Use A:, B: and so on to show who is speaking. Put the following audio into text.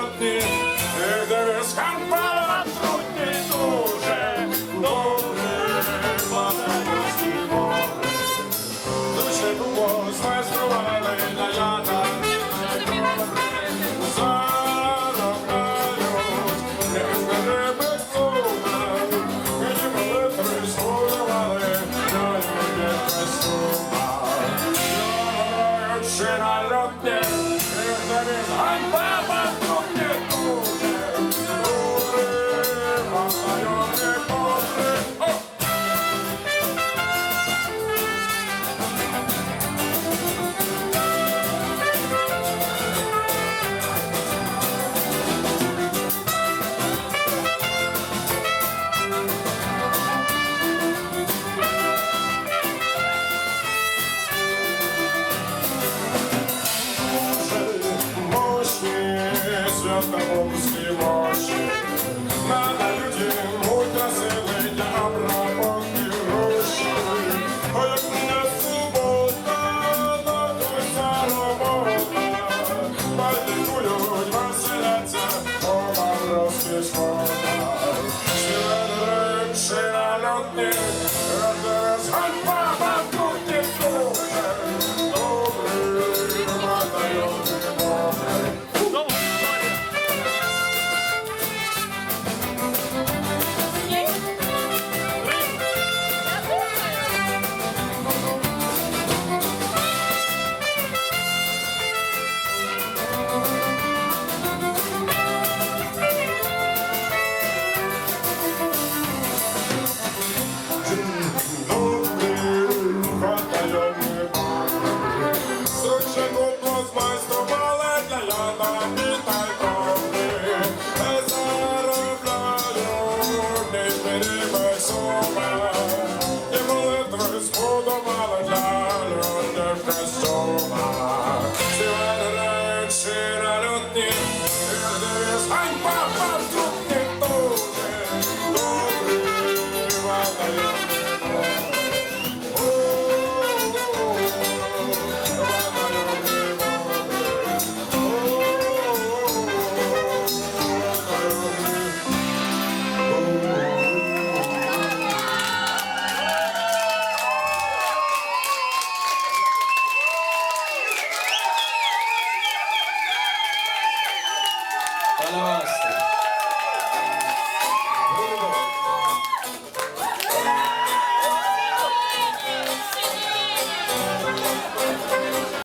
A: трутні, е, де скампала трутні дуже добре, падає сніго. Дуже було змайстрували на яна, заробляють, як мене без слова, і ми прислужували, я не прислуга. You're not up there. There is I'm back. тобою співочі. Надо люди, мой красивий, я обработ і гроші. Ой, як мене субота, татуся робота. Байдикують, веселяться, образ пішмота. Ще рим, ще на лютні,
B: nós.